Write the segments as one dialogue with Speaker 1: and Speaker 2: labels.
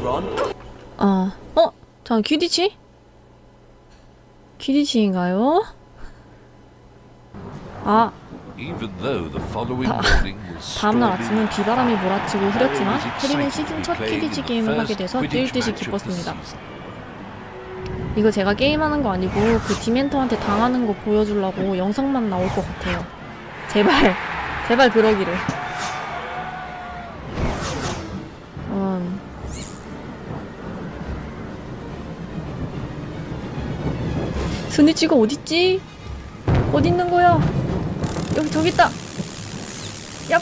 Speaker 1: Ron.
Speaker 2: 어, 어, 잠깐 퀴디치? 퀴디치인가요? 아, 다음날 아침은 비바람이 몰아치고 흐렸지만 해리는 시즌 첫 퀴디치 게임을 하게 돼서 뛸 듯이 기뻤습니다. 이거 제가 게임하는 거 아니고 그 디멘터한테 당하는 거 보여주려고 영상만 나올 것 같아요. 제발, 제발 그러기를. 스니치가 어딨지? 어디 있는 거야? 여기 저기 있다. 얍.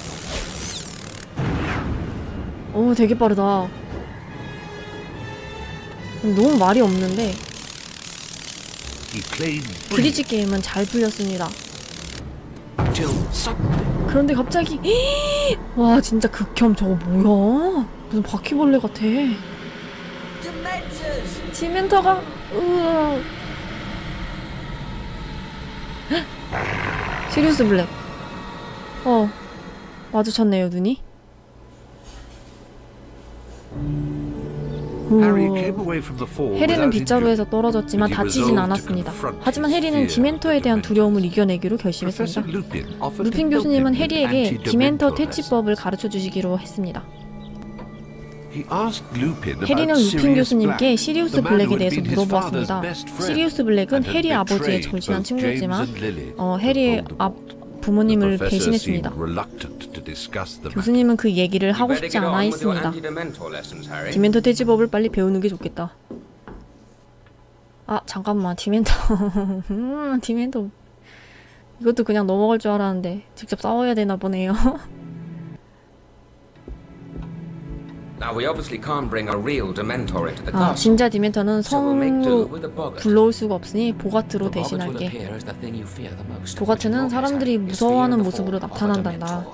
Speaker 2: 오, 되게 빠르다. 너무 말이 없는데 브리지 게임은 잘 풀렸습니다. 그런데 갑자기 와 진짜 극혐 저거 뭐야? 무슨 바퀴벌레 같아. 디멘터가 으아. 시리우스 블랙. 어 마주쳤네요 눈이. 오. 해리는 빗자루에서. 떨어졌지만 다치진 않았습니다. 하지만 해리는 디멘터에 대한 두려움을 이겨내기로 결심했습니다. 루핀 교수님은 해리에게 디멘터. 퇴치법을 가르쳐 주시기로 했습니다. 해리는 루핀 교수님께 시리우스 블랙에 대해서 물어보았습니다. 시리우스 블랙은 해리 아버지의 절친한 친구였지만 어, 해리의. 앞 부모님을 배신했습니다. 교수님은 그 얘기를 하고 싶지 않아 했습니다. 디멘터 퇴치법을 빨리 배우는 게 좋겠다. 아 잠깐만 디멘터 음, 디멘터 이것도 그냥 넘어갈 줄 알았는데 직접 싸워야 되나 보네요. 아. 진짜 디멘터는 성으로. 불러올 수가 없으니 보가트로 대신할게. 보가트는 사람들이 무서워하는 모습으로 나타난단다.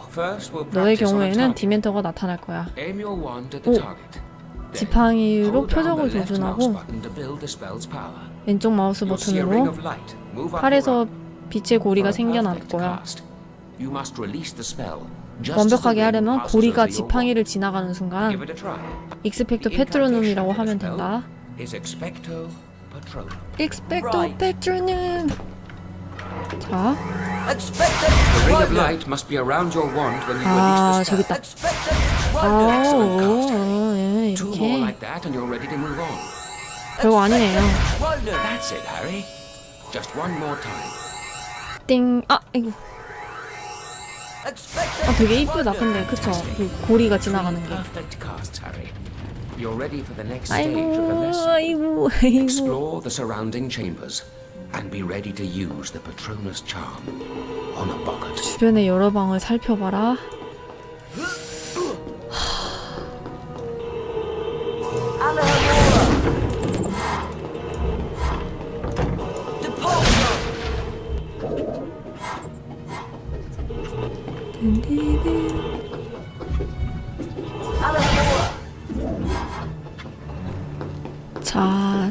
Speaker 2: 너의 경우에는. 디멘터가 나타날 거야. 오. 지팡이로 표적을 조준하고. 왼쪽 마우스 버튼으로 팔에서. 빛의 고리가 생겨날 거야. 완벽하게 하려면 고리가 지팡이를. 지나가는 순간. 익스펙토 페트로눔이라고 하면 된다. 익스펙토. 페트로눔. 자, 아 저기. 있다. 아, 오, 예, 이렇게. 별거 아니네요. 띵, 아, 이거, 아 되게 이쁘다. 근데 그쵸? 그 고리가 지나가는 게.
Speaker 3: You're ready for the next stage of the
Speaker 2: 아이고,
Speaker 3: lesson.
Speaker 2: 아이고, 아이고.
Speaker 3: Explore the surrounding chambers and be ready to use the Patronus charm on a boggart.
Speaker 2: 주변의 여러 방을 살펴봐라.
Speaker 1: Alohomora!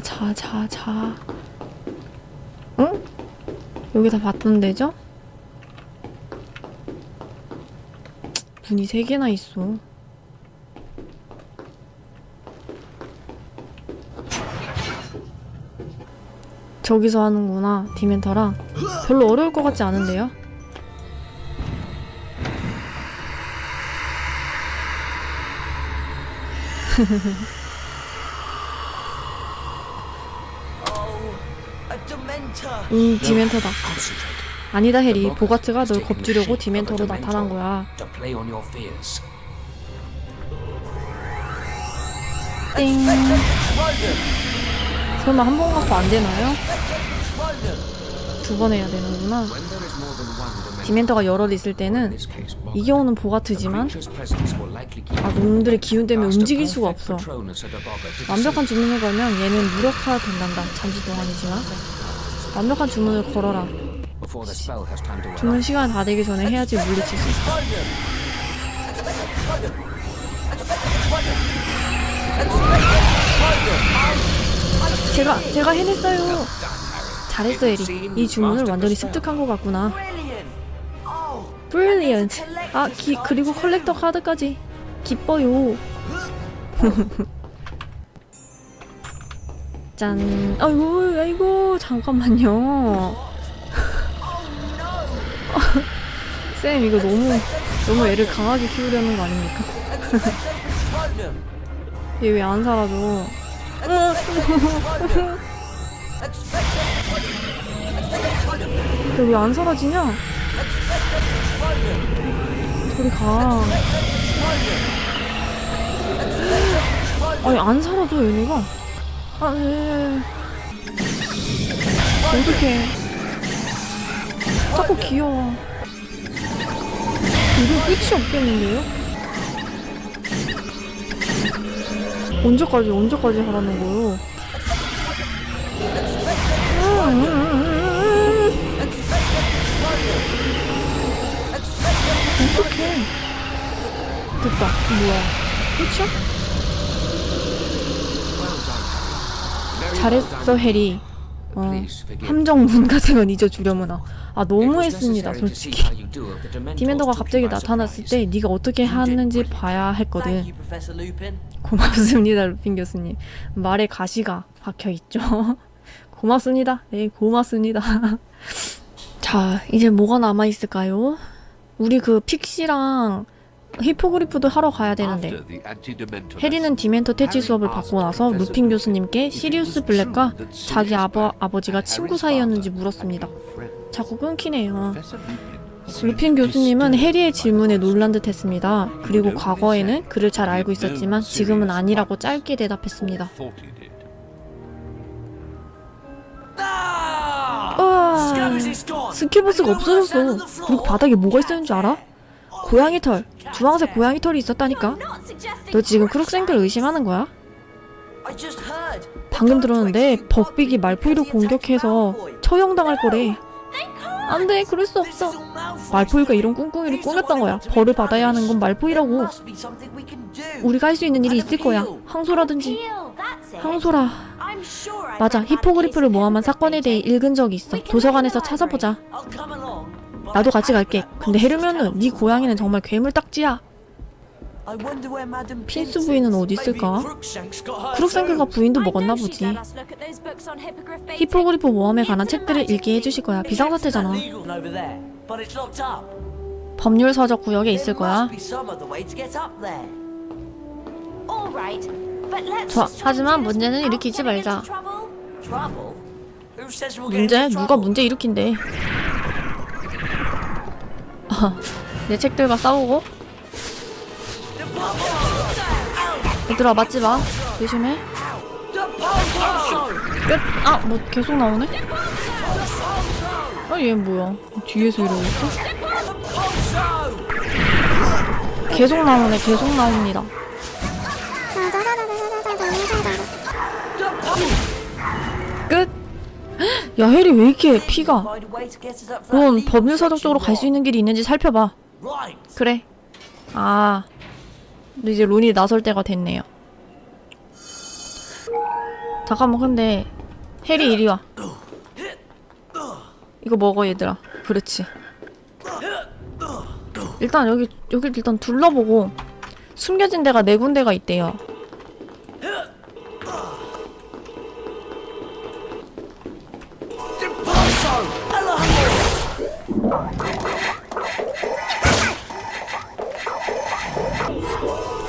Speaker 2: 자, 자, 자, 자. 응? 여기 다 봤던 데죠? 문이 세 개나 있어. 저기서 하는구나, 디멘터랑. 별로 어려울 것 같지 않은데요? 음, 디멘터다. 아니다, 해리. 보가트가 널 겁주려고 디멘터로 나타난 거야. 띵. 설마 한 번 갖고 안 되나요? 두 번 해야 되는구나. 디멘터가 여럿 있을 때는 이겨오는
Speaker 3: the
Speaker 2: 보가트지만 아 놈들의 기운 때문에 움직일 수가 없어. 완벽한. 주문을 걸면 얘는 무력화 된단다. 잠시 동안이지만 완벽한 주문을 걸어라. 주문. 시간 다 되기 전에 해야지 물리칠 수 있어. 제가 제가 해냈어요. 잘했어 에리. 이 주문을 완전히 습득한 것 같구나.
Speaker 1: Oh!
Speaker 2: 브릴리언트. 아 기, 그리고 컬렉터 카드까지. 기뻐요. 짠. 아이고, 아이고, 잠깐만요. 쌤, 이거 너무, 너무 애를 강하게 키우려는 거 아닙니까? 얘 왜 안 살아줘? 얘왜안 사라지냐? 저리 가. 아니, 안 사라져, 얘네가. 아, 예. 어떡해. 자꾸 귀여워. 이거 끝이 없겠는데요? 언제까지, 언제까지 하라는 거요? 어떡해. 됐다. 뭐야. 끝이야? 잘했어, 해리. 어. 함정문 건 잊어주려무나. 아, 너무했습니다, 솔직히. 디멘더가 갑자기 나타났을. 때 네가 어떻게 하는지 봐야 했거든. 고맙습니다, 루핀 교수님. 말에 가시가 박혀 있죠. 고맙습니다. 네, 고맙습니다. 자, 이제 뭐가 남아 있을까요? 우리 그 픽시랑 히포그리프도 하러 가야 되는데. 해리는 디멘터 태치
Speaker 4: Harry
Speaker 2: 수업을 받고 나서 루핀
Speaker 4: Lupin
Speaker 2: 교수님께 시리우스 블랙과 자기 아버, 아버지가 친구 사이였는지 물었습니다. 자꾸 끊기네요. 루핀 교수님은 해리의 질문에. 놀란 듯 했습니다. 그리고 과거에는 그를 잘 알고 있었지만 지금은 아니라고 짧게 대답했습니다.
Speaker 1: Ah!
Speaker 2: 우와. 스키버스가 없어졌어. 그리고 바닥에 뭐가 있었는지 알아? 고양이 털, 주황색 고양이 털이 있었다니까. 너 지금 크룩생크를 의심하는 거야? 방금 들었는데 벅빅이 말포이를 공격해서 처형당할 거래. 안 돼, 그럴 수 없어. 말포이가 이런 꿍꿍이를 꾸몄던 거야. 벌을 받아야 하는 건 말포이라고. 우리가 할 수 있는 일이 있을 거야. 항소라든지. 항소라. 맞아, 히포그리프를 모함한 사건에 대해 읽은 적이 있어. 도서관에서 찾아보자. 나도 같이 갈게. 근데 헤르면은 네 고양이는 정말 괴물 딱지야. 핀스 부인은 어디 있을까? 크룩생크가 부인도 먹었나 보지. 히포그리프 모함에 관한 책들을 읽게 해주실 거야. 비상사태잖아. 법률 서적 구역에 있을 거야. 좋아. 하지만 문제는 일으키지 말자. 문제? 누가 문제 일으킨대? 아, 내 책들과 싸우고? 얘들아 맞지 마. 조심해. 끝. 아, 뭐 계속 나오네? 아, 얘 뭐야? 뒤에서 이러고 있어? 계속 나오네. 계속 나옵니다. 야, 해리 왜 이렇게 피가? 넌 법률 서적 쪽으로 갈 수 있는 길이 있는지 살펴봐. 그래. 아. 이제 론이 나설 때가 됐네요. 잠깐만, 근데 해리 이리 와. 이거 먹어 얘들아. 그렇지. 일단 여기 여기 일단 둘러보고 숨겨진 데가 네 군데가 있대요.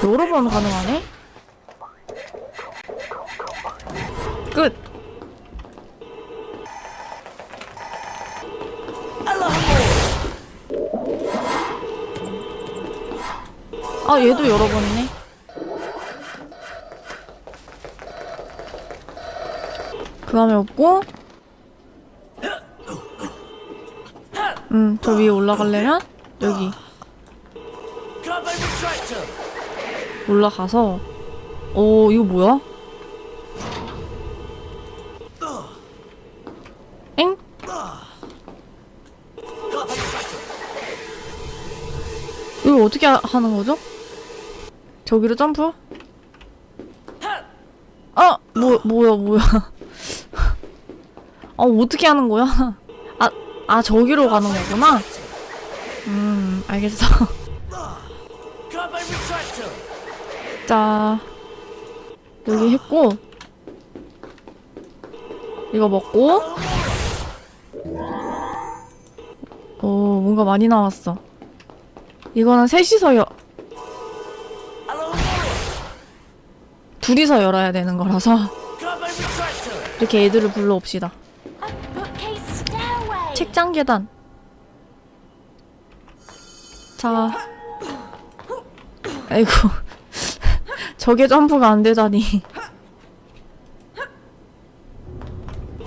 Speaker 2: 여러 번 가능하네? 끝! 아, 얘도 여러 번이네. 그 다음에 없고, 음, 저 위에 올라가려면, 여기. 올라가서 오 이거 뭐야? 엥? 어떻게 하- 하는 거죠? 저기로 점프? 아! 뭐, 뭐야, 뭐야. 아, 어떻게 하는 거야? 아, 아, 저기로 가는 거구나? 음, 알겠어. 자, 여기 했고 이거 먹고 오 뭔가 많이 나왔어 이거는 셋이서 여 둘이서 열어야 되는 거라서. 이렇게 애들을 불러옵시다 책장 계단 자 아이고 저게 점프가 안 되다니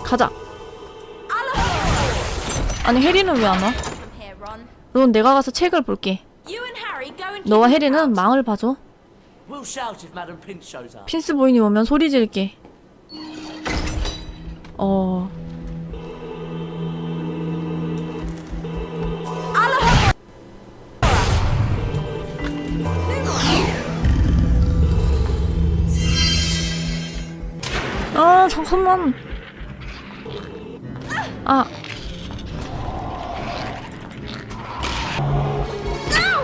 Speaker 2: 가자 아니 해리는 왜 안 와? 넌 내가 가서 책을 볼게 너와 해리는. 망을 봐줘. 핀스 보이니 오면 소리 지를게 어... 아 잠깐만. 아.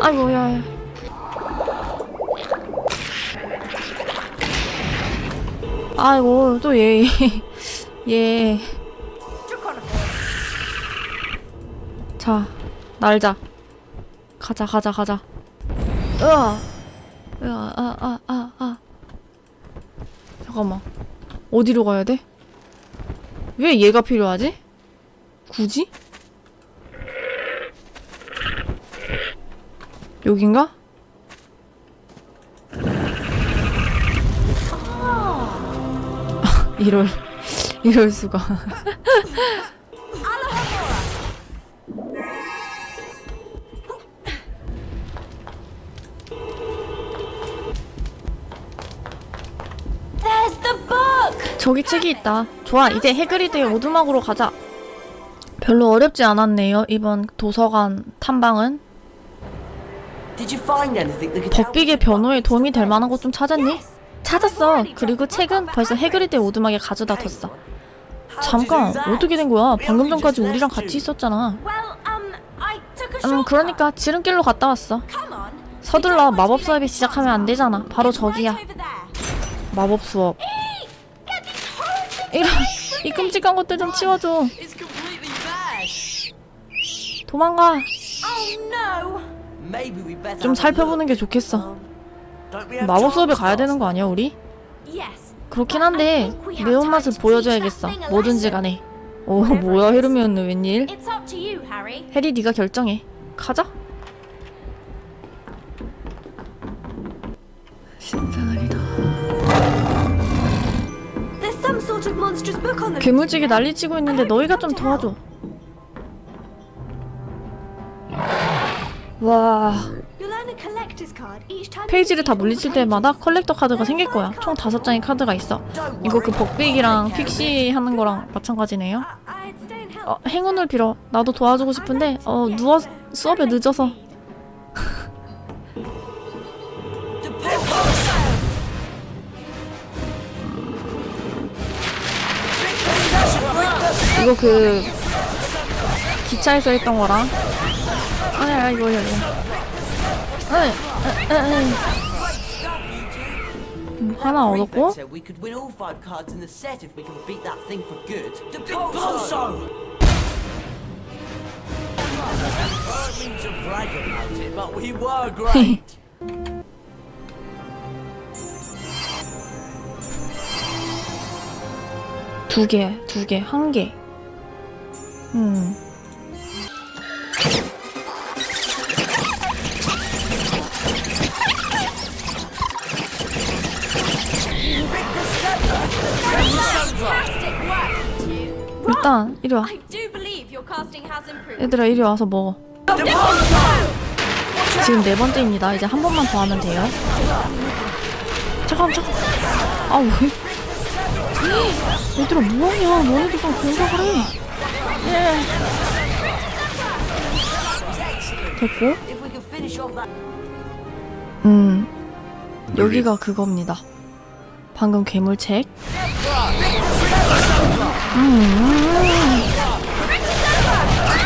Speaker 2: 아이고 야 야. 아이고 또얘 얘. 자 날자. 가자 가자 가자. 으아. 으아 아 아 아 아, 아. 잠깐만 어디로 가야 돼? 왜 얘가 필요하지? 굳이? 여긴가? 이럴 이럴 수가. 저기 책이 있다. 좋아, 이제 해그리드의 오두막으로 가자. 별로 어렵지 않았네요. 이번 도서관 탐방은 법비계 변호에 도움이 될 만한 것좀 찾았니? 찾았어. 그리고. 책은 벌써 해그리드의 오두막에 가져다 뒀어. 잠깐? 어떻게 된 거야? 방금 전까지 우리랑 같이. 있었잖아. 음. 그러니까 지름길로 갔다 왔어. 서둘러 마법 수업이 시작하면 안 되잖아. 바로 저기야. 마법 수업. 이런 이 끔찍한 것들 좀 치워줘. 도망가.
Speaker 5: Oh
Speaker 2: 좀 살펴보는 게. 좋겠어.
Speaker 1: Um,
Speaker 2: 마법 수업에 가야 되는? 거 아니야, 우리? 그렇긴 한데 매운맛을 보여줘야겠어. 뭐든지 간에. 오, 뭐야, 헤르미온느 웬일? 해리 네가 결정해. 가자. 괴물지기 난리치고 있는데 너희가 좀 도와줘. 와. 페이지를 다 물리칠 때마다 컬렉터 카드가 생길 거야. 총 다섯 장의 카드가 있어. 이거 그 복빅이랑 픽시 하는 거랑 마찬가지네요. 어, 행운을 빌어. 나도 도와주고 싶은데 어 누워 수업에 늦어서. 이거 그 기차에서 했던 거랑. 아 이거 이거. 이거. 아, 아, 아, 아. 음, 하나 얻었고. 두 개, 두 개, 한 개. 음. 일단 이리 와. 얘들아 이리 와서 먹어. 지금 네 번째입니다. 이제 한 번만 더 하면 돼요. 잠깐 잠깐. 아 왜? 얘들아 뭐하냐? 너네도 좀 공격을 해. 예. 됐고. 음. 여기가 그겁니다. 방금 괴물책. 음.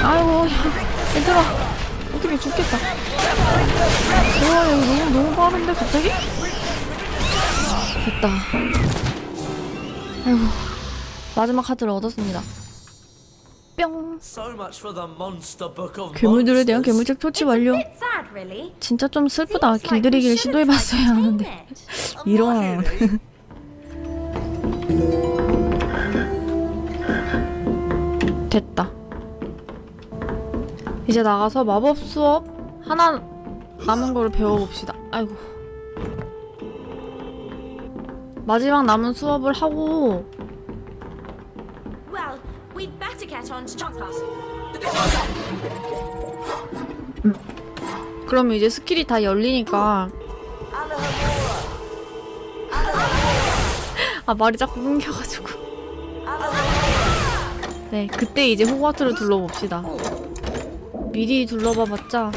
Speaker 2: 아이고, 야, 얘들아, 어떻게 죽겠다. 우와, 여기 너무, 너무 빠른데, 갑자기? 됐다. 아이고 마지막 카드를 얻었습니다. 뿅.
Speaker 1: So much for the monster book of
Speaker 2: 괴물들에 대한. 괴물책 조치 완료. 진짜 좀 슬프다. 길들이기를 시도해봤어야 하는데. 이런. 됐다. 이제 나가서 마법 수업 하나 남은 걸 배워봅시다. 아이고. 마지막 남은 수업을 하고 그러면 이제 스킬이 다 열리니까 아 말이 자꾸 끊겨가지고 네 그때 이제 호그와트를 둘러봅시다 미리 둘러봐봤자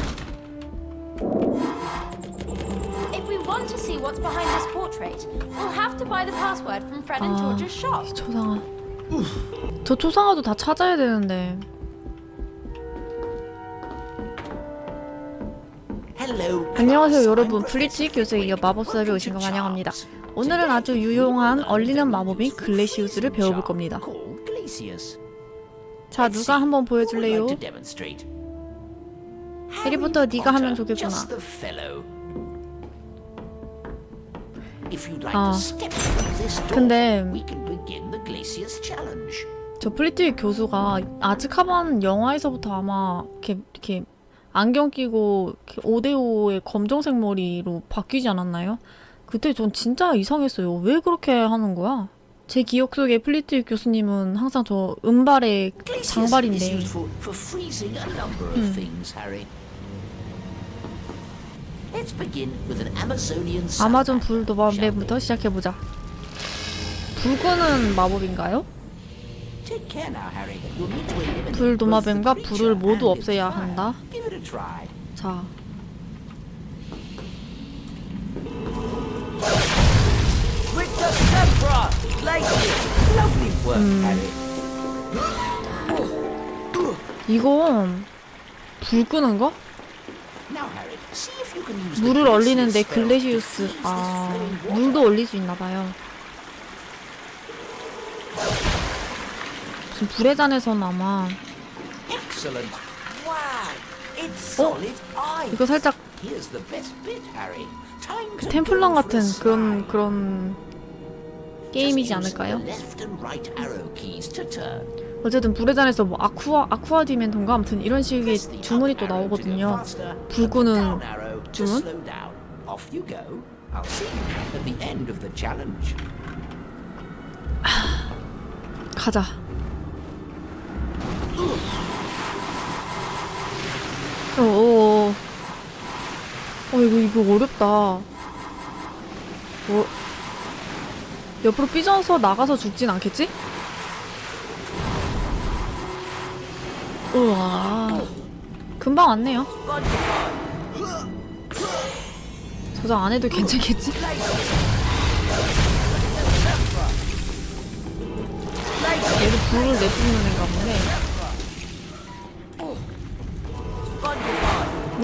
Speaker 2: 아. 이 초상화 저 초상화도 다 찾아야 되는데. 안녕하세요 여러분 블리치 교수에 이어 마법 수업에 오신 거 환영합니다 오늘은 아주 유용한 얼리는 마법인 글래시우스를 배워볼 겁니다. 자 누가 한번 보여줄래요? 해리포터 네가 하면 좋겠구나 아, 근데
Speaker 1: begin the Glacius challenge.
Speaker 2: 저 플리트윅 교수가 아즈카반 영화에서부터 아마 이렇게 이렇게 안경 끼고 5대5의 검정색 머리로 바뀌지 않았나요? 그때 전 진짜 이상했어요. 왜 그렇게 하는 거야? 제 기억 속에 플리트윅 교수님은 항상 저 은발의 장발인데
Speaker 1: Amazonian
Speaker 2: 아마존 불? 도마뱀부터 시작해보자. 불 끄는 마법인가요? 불 도마뱀과 불을 모두 없애야. 한다. 자,
Speaker 1: Harry.
Speaker 2: 이건 불 끄는 거? 물을 얼리는데 글래시우스 아. 물도 얼릴 수 있나 봐요. 무슨 불의 잔에서는 아마 어? 이거 살짝
Speaker 1: to
Speaker 2: 템플런 같은 그런. 그런 게임이지 않을까요? 어쨌든 불의 잔에서 뭐 아쿠아 아쿠아 디멘토인가 아무튼 이런 식의 주문이 또 나오거든요.
Speaker 1: faster,
Speaker 2: 불
Speaker 1: and the
Speaker 2: 끄는
Speaker 1: down arrow to
Speaker 2: 주문?
Speaker 1: down.
Speaker 2: 어, 어, 어, 어, 이거, 이거 어렵다. 어, 옆으로 삐져서 나가서 죽진 않겠지? 우와. 금방 왔네요. 저장 안 해도 괜찮겠지? 얘도 불을 내뿜는 애가 본데.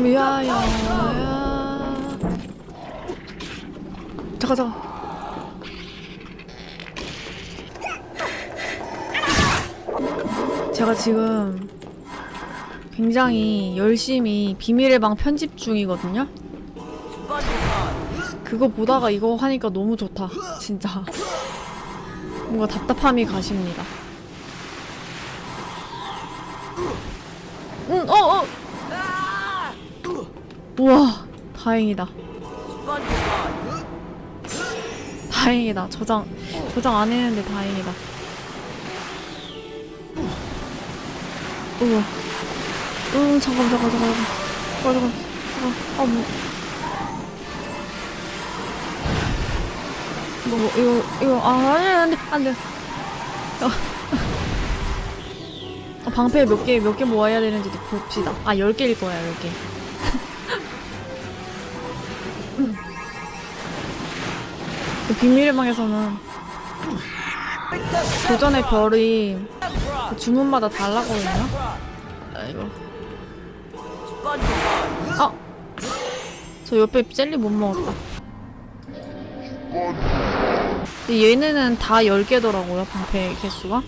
Speaker 2: 야야야. 잠깐 잠깐. 제가 지금 굉장히 열심히 비밀의 방 편집 중이거든요. 그거 보다가 이거 하니까 너무 좋다. 진짜. 뭔가 답답함이 가십니다. 응, 어, 어! 우와, 다행이다. 다행이다. 저장, 저장 안 했는데 다행이다. 우와. 응, 잠깐, 잠깐, 잠깐, 잠깐. 잠깐, 잠깐. 잠깐. 아, 뭐. 뭐, 뭐, 이거, 이거, 아, 아니, 안 돼, 안 돼. 어. 어, 방패 몇 개, 몇 개 모아야 되는지도 봅시다. 아, 10개일 거야, 10개. 비밀의 방에서는 도전의 별이 그 주문마다 달라거든요. 아이고. 아! 저 옆에 젤리 못 먹었다. 얘네는 다 10개더라고요, 방패 개수가.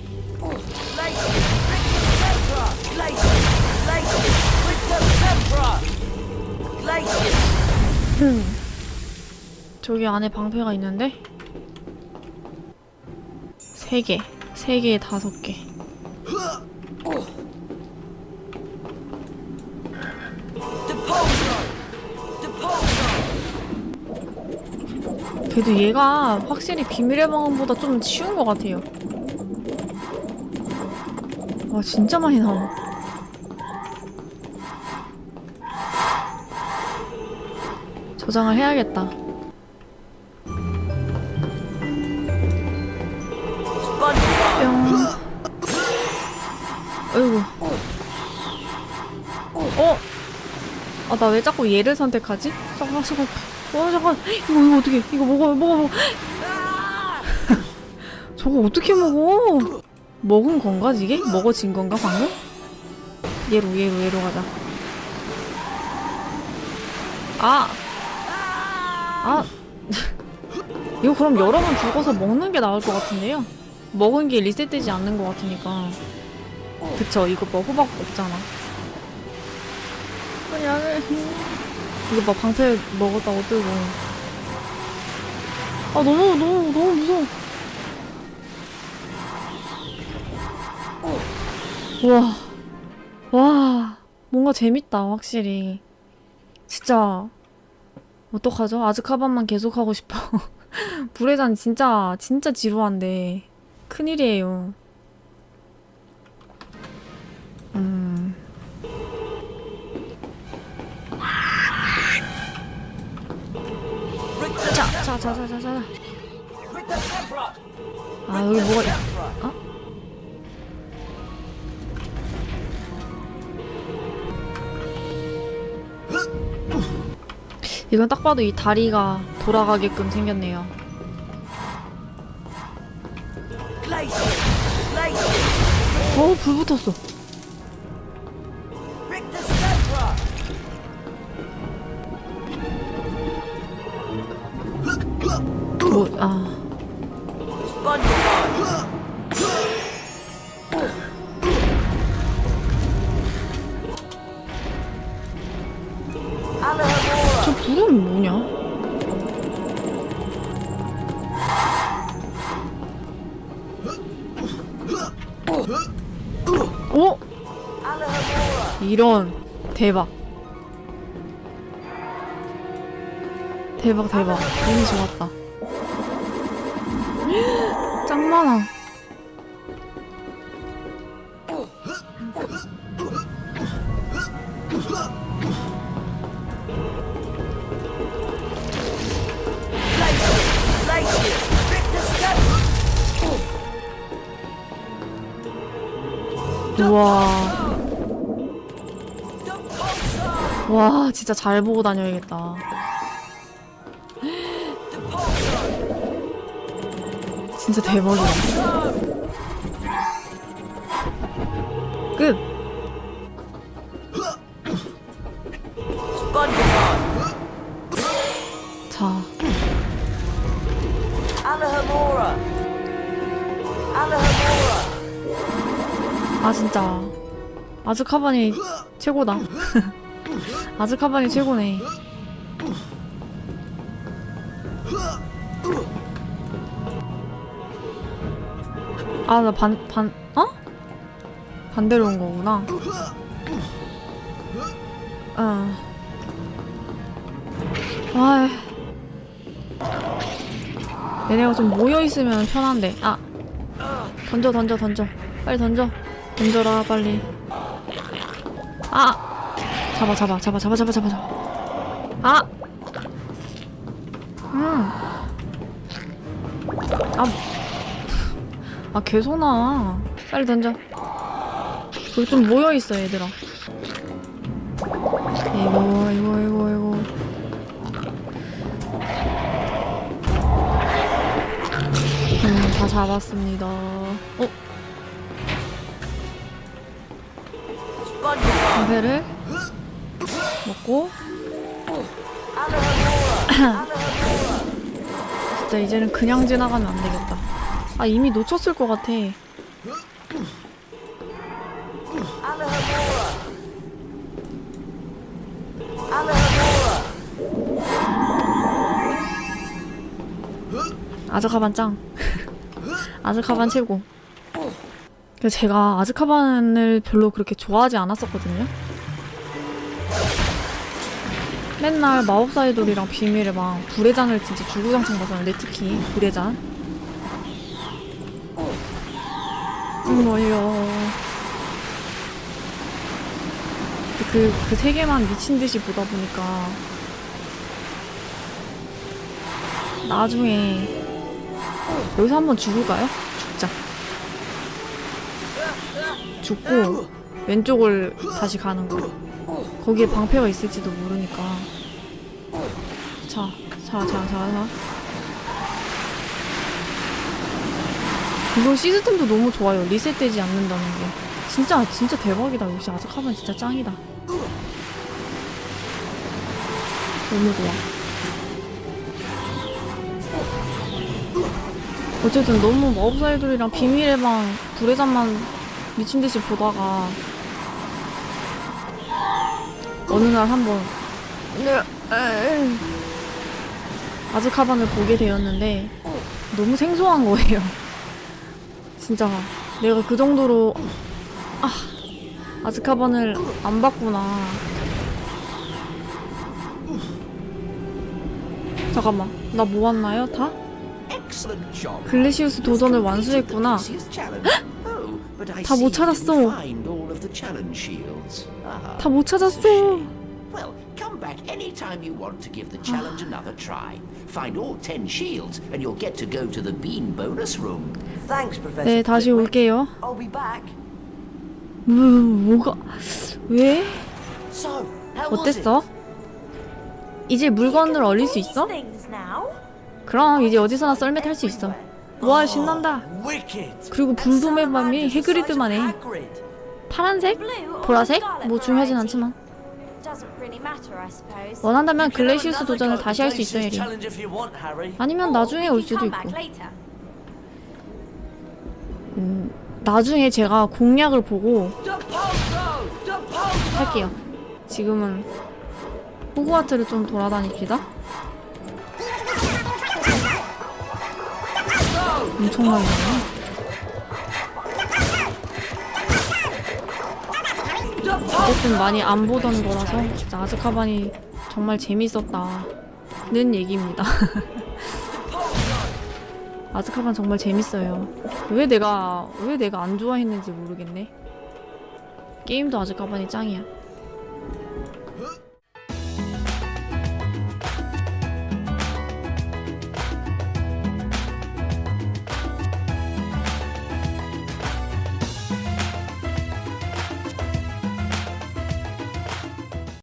Speaker 2: 저기 안에 방패가 있는데? 3개. 3개에 5개. 그래도 얘가 확실히 비밀의 방언보다 좀 쉬운 것 같아요. 와, 진짜 많이 나와. 저장을 해야겠다. 나 왜 자꾸 얘를 선택하지? 잠깐, 잠깐. 어, 잠깐. 이거, 이거 어떻게, 이거 먹어, 먹어, 먹어. 저거 어떻게 먹어? 먹은 건가, 이게? 먹어진 건가, 방금? 얘로, 얘로, 얘로 가자. 아! 아! 이거 그럼 여러 번 죽어서 먹는 게 나을 것 같은데요? 먹은 게 리셋되지 않는 것 같으니까. 그쵸, 이거 뭐 호박 없잖아. 그냥 이거 봐 방패 먹었다고 뜨고 아 너무 너무 너무 무서워 와, 와, 뭔가 재밌다, 확실히. 진짜, 어떡하죠? 아즈카반만 계속 하고 싶어. 불의 잔 진짜, 진짜 지루한데. 큰일이에요. 음. 자, 자, 자, 자, 자, 자. 아, 여기 뭐가, 있- 어? 이건 딱 봐도 이 다리가 돌아가게끔 생겼네요. 어, 불 붙었어. 대박. 대박 대박. 너무 좋았다. 짱 많아. 우와 와 진짜 잘 보고 다녀야겠다. 진짜 대박이다. 끝. 자, 아 진짜. 아즈카반이 최고다. 아즈카반이 최고네. 아 나 반 반 어? 반대로 온 거구나. 어. 아. 얘네가 좀 모여 있으면 편한데. 아. 던져 던져 던져. 빨리 던져. 던져라 빨리. 아. 잡아 잡아 잡아 잡아 잡아 잡아 잡아. 아. 음. 아. 아 개소나. 빨리 던져. 여기 좀 모여 있어 얘들아. 이거 이거 이거 이거. 음, 다 잡았습니다. 어? 방패를 먹고 진짜 이제는 그냥 지나가면 안 되겠다. 아 이미 놓쳤을 것 같아. 아즈카반 짱. 아즈카반 최고. 제가 아즈카반을 별로 그렇게 좋아하지 않았었거든요. 맨날 마법사의 돌이랑 비밀의 방, 불의 잔을 진짜 주구장창 봤었는데 특히. 음, 뭐요. 그, 그 세 개만 미친 듯이 보다 보니까 나중에 여기서 한번 죽을까요? 죽자. 죽고 왼쪽을 다시 가는 거. 거기에 방패가 있을지도 모르니까. 자, 자, 자, 자, 자. 이거 시스템도 너무 좋아요. 리셋되지 않는다는 게. 진짜, 진짜 대박이다. 역시 아즈카반 진짜 짱이다. 너무 좋아. 어쨌든 너무 마법사이들이랑 비밀의 방 불의 잔만 미친 듯이 보다가 어느 날 한번 네, 에이. 아즈 카반을 보게 되었는데 너무 생소한 거예요. 진짜 내가 그 정도로 아 아즈카반을 안 봤구나. 잠깐만 나 모았나요 다?
Speaker 3: Excellent job.
Speaker 2: 글래시우스 도전을 완수했구나. 다 못 찾았어. 다 못 찾았어.
Speaker 3: Well, come back anytime you want to give the challenge another try. Find all ten shields, and you'll get to go to the bean bonus room.
Speaker 1: Thanks, Professor.
Speaker 2: 네, 다시. 올게요.
Speaker 1: I'll be back.
Speaker 2: 뭐, 뭐가 왜?
Speaker 1: So, how was it?
Speaker 2: 어땠어? 이제 물건을 얼릴 수 있어? 그럼 이제 어디서나 썰매 탈 수 있어. 와 신난다. 그리고 불돔의 밤이 해그리드만 해. 파란색? 보라색? 뭐 중요하진 않지만. 원한다면 글래시우스 도전을 다시 할 수 있어 해리. 아니면 나중에 올 수도 있고.
Speaker 5: later.
Speaker 2: 나중에 제가 공략을 보고! 할게요. 지금은 호그와트를 좀 돌아다닙시다. 엄청나게 많네. 어쨌든 많이 안 보던 거라서 진짜 아즈카반이 정말 재밌었다는 얘기입니다. 아즈카반 정말 재밌어요. 왜 내가 왜 내가 안 좋아했는지 모르겠네. 게임도 아즈카반이 짱이야.